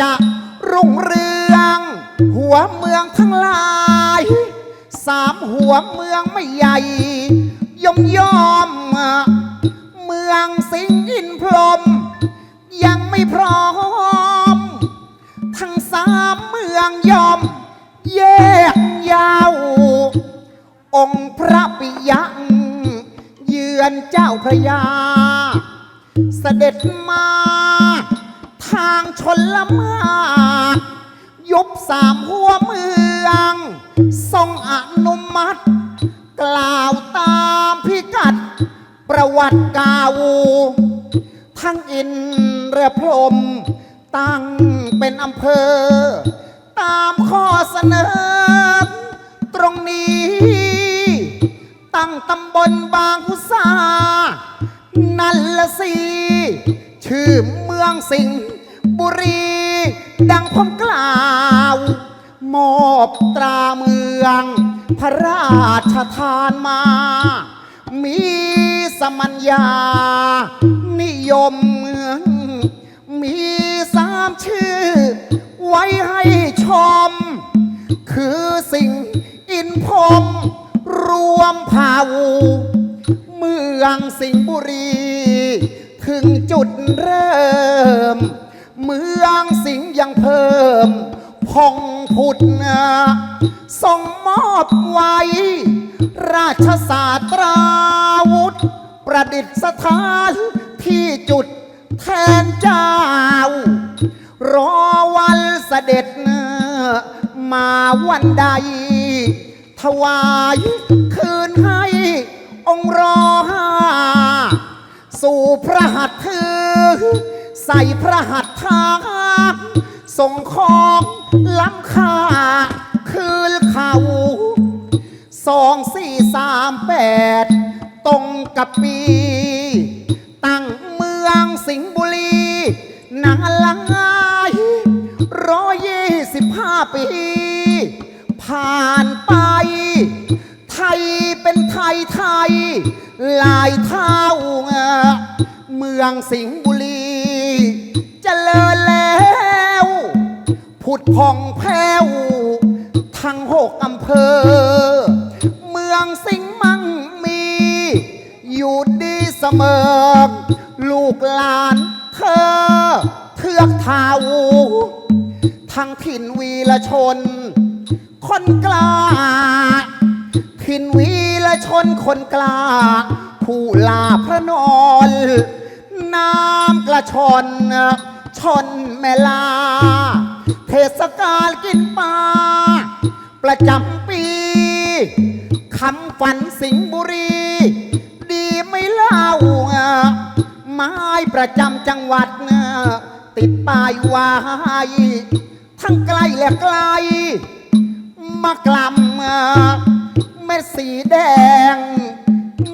จะรุ่งเรือง หัวเมืองทั้งหลาย สามหัวเมืองไม่ใหญ่ยอมยอม เมืองสิงห์อินพรหมยังไม่พร้อม ทั้งสามเมืองยอม แยกยาว องค์พระปิยะเยือนเจ้าพระยา เสด็จมาางชนละมากยุบสามหัวเมือง ทรงอนุมัติ กล่าวตามพิกัด ประวัติเก่าทั้งอินเรือพรม ตั้งเป็นอำเภอ ตามข้อเสนอ ตรงนี้ ตั้งตำบลบางพุษานั่นละสิ ชื่อเมืองสิงห์ บุรี ดังผมกล่าว มอบตราเมือง พระราชทานมา มีสมัญญา นิยมเมือง มีสามชื่อ ไว้ให้ชม คือสิ่งอินพรมรวมเผ่าเมืองสิงห์บุรี ถึงจุดเริ่ม เมืองสิงห์ยังเพิ่ม พองผุดส่งมอบไว้ ราชสาสตราวุธ ประดิษฐานที่จุดแทนเจ้ารอวันเสด็จมาวันใด ถวายคืนให้องค์รอห้า สู่พระหัตถ์ ใส่พระหัตถ์ทางส่งของล้ำค่าคืนเขาสองสี่สามแปดตรงกับปี ตั้งเมืองสิงห์บุรีนานละงายร้อยยี่สิบห้าปี ผ่านไป ไทยเป็นไทยไทย ลายเท่าเมืองสิงห์บุรี ผุดพองแผ้วทั้งหกอำเภอ เมืองสิงห์มั่งมี อยู่ดีเสมอ ลูกหลานเธอ เทือกเท่าทั้งถิ่นวีละชน คนกล้า ถิ่นวีละชนคนกล้า ผู้ลาพระนอนน้ำกระชอนชนแม่ลา เทศกาลกินปลาประจำปีคำฝันสิงห์บุรี ดีไม่เล่าไม้ประจำจังหวัดติดป้ายไว้ทั้งไกลและไกล มากลำเม็ดสีแดง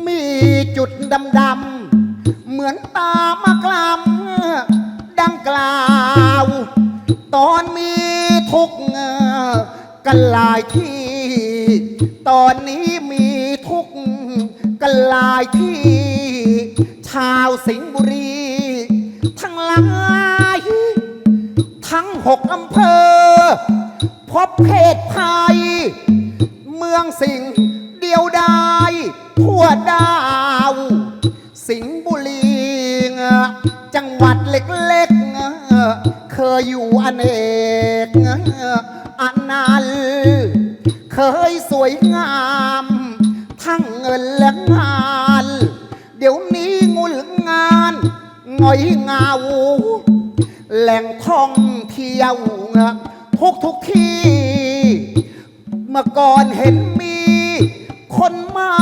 มีจุดดำๆายที่ ชาวสิงห์บุรี ทั้งหลาย ทั้งหกอำเภอ พบเพศภัย เมืองสิงห์เดียวดายทั่วดาว สิงห์บุรี จังหวัดเล็กๆ เคยอยู่อเนกอันนันต์เคยสวยงาม ทั้งเงินและงาน อยเงา แหล่งท่องเที่ยวทุกทุกที่ เมื่อก่อนเห็นมีคนมา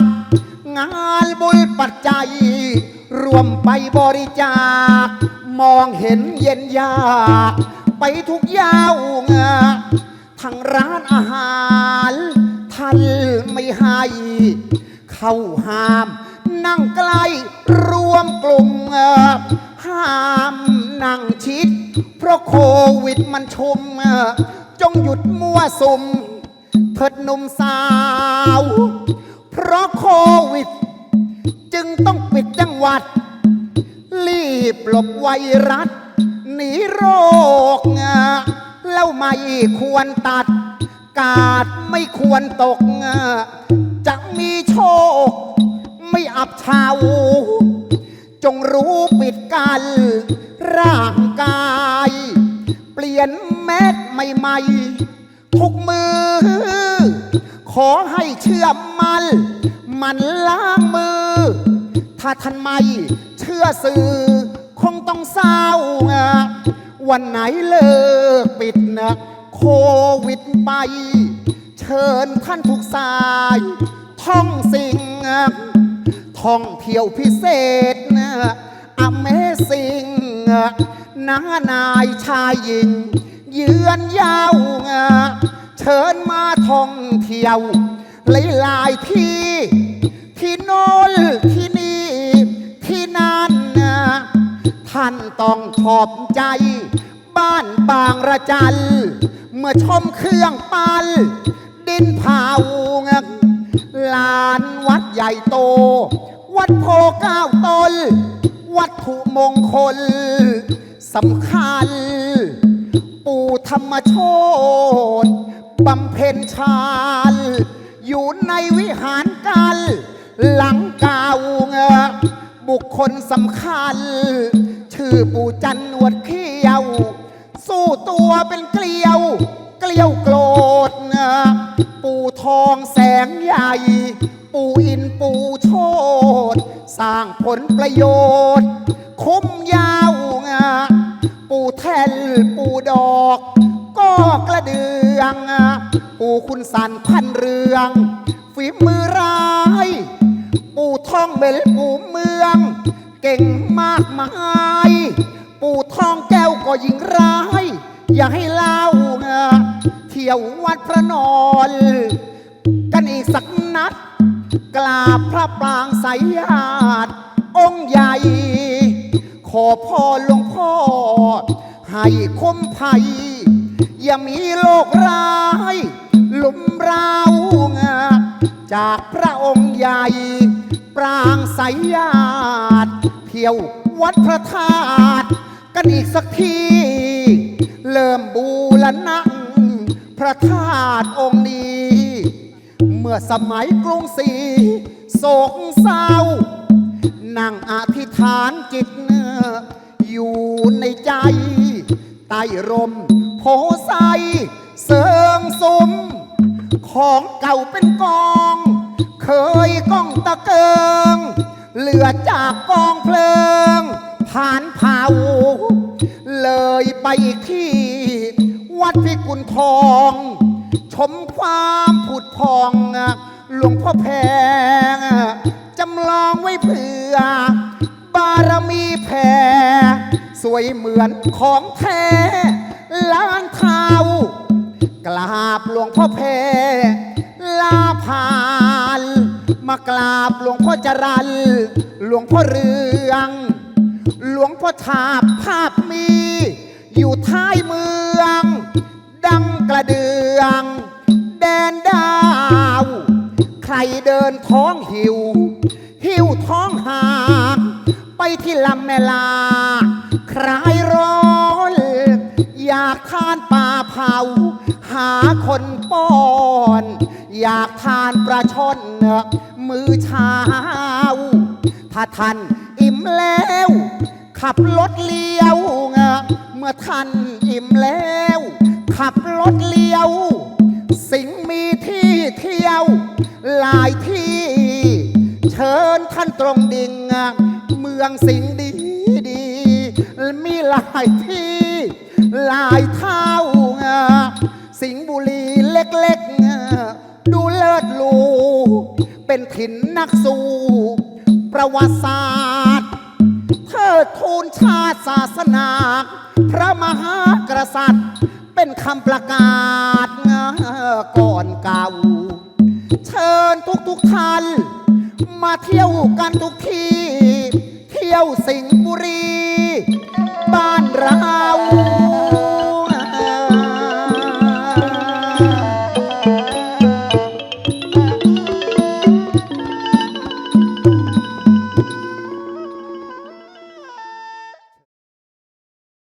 ก งานบุญปัจจัย รวมไปบริจาค มองเห็นเย็นยาก ไปทุกยาวทางร้านอาหารท่านไม่ให้ เข้าห้าม นั่งใกล้รวมกลุ่มห้ามนั่งชิด เพราะโควิดมันชุม จงหยุดมั่วสุมเถิดหนุ่มสาว เพราะโควิด จึงต้องปิดจังหวัด รีบหลบไวรัสหนีโรคแล้วไม่ควรตัด กาดไม่ควรตก จะมีโชค ไม่อับเฉาจงรู้ปิดกันร่างกาย เปลี่ยนแมสใหม่ๆทุกมือ ขอให้เชื่อมัน มันล้างมือ ถ้าท่านไม่เชื่อสื่อ คงต้องเศร้า วันไหนเลิกปิดนะโควิดไป เชิญท่านทุกสาย ท่องสิ่ง ท่องเที่ยวพิเศษนะ Amazing น้านายชายหญิง เยือนยาวเชิญมาท่องเที่ยวหลายๆที่ ที่โน้นที่นี่ ที่นั่นนะท่านต้องขอบใจ บ้านบางระจัน เมื่อชมเครื่องปั้นดินเผาลานวัดใหญ่โต วัดโพเก้าตน วัตถุมงคลสำคัญ ปู่ธรรมโชตบำเพ็ญฌานอยู่ในวิหารกัน หลังเก่าบุคคลสำคัญ ชื่อปู่จันนวดเขี้ยว สู้ตัวเป็นเกลียว เกลียวโกรธ ปู่ทองแสงใหญ่ ปู่อินปู่โชดสร้างผลประโยชน์ คุ้มยาวงาปู่แทนปู่ดอก ก็กระเดืองปู่คุณสันพันเรือง ฝีมือร้าย ปู่ทองเบลปู่เมือง เก่งมากมาย ปู่ทองแก้วก็ยิงร้าย อย่าให้เล่าเที่ยววัดพระนอน กันอีกสักนัด กราบพระปรางสายญาติองค์ใหญ่ ขอพรหลวงพ่อ ให้คุ้มภัย อย่ามีโรคร้าย หลุมเราจากพระองค์ใหญ่ ปรางสายญาติเที่ยววัดพระธาตุกันอีกสักที เริ่มบูรณะพระธาตุองค์นี้ เมื่อสมัยกรุงศรีโศกเศร้า นั่งอธิษฐานจิตเนื้ออยู่ในใจ ใต้ร่มโพไซเสิงสุมของเก่าเป็นกอง เคยก้องตะเกิง เหลือจากกองเพลิง ผ่านเผา เลยไปอีกที่ วัดพิกุลทอง ชมความผุดพอง หลวงพ่อแพง จำลองไว้เผื่อ บารมีแผ่สวยเหมือนของแท้ล้านเท้ากราบหลวงพ่อเพลาผ่าน มากราบหลวงพ่อจรันหลวงพ่อเรือง วงพ่อฉาบภาพมี อยู่ท้ายเมือง ดังกระเดือง แดนดาว ใครเดินท้องหิว หิวท้องหาก ไปที่ลำแม่ลา คลายร้อนอยากทานปลาเผา หาคนป้อน อยากทานปลาช่อนมือเช้าถ้าท่านอิ่มแล้ว ขับรถเลี้ยวเมื่อท่านอิ่มแล้ว ขับรถเลี้ยว สิงมีที่เที่ยว หลายที่ เชิญท่านตรงดิ่งเมืองสิงห์ดีดี มีหลายที่ หลายเท่าสิงห์บุรีเล็กๆดูเลิศหรูเป็นถิ่นนักสู้ประวัติศาสตร์ ดทูลชาติศาสนา พระมหากษัตริย์ เป็นคำประกาศก่อนเก่า เชิญทุกทุกท่าน มาเที่ยวกันทุกที่ เที่ยวสิงห์บุรีเรา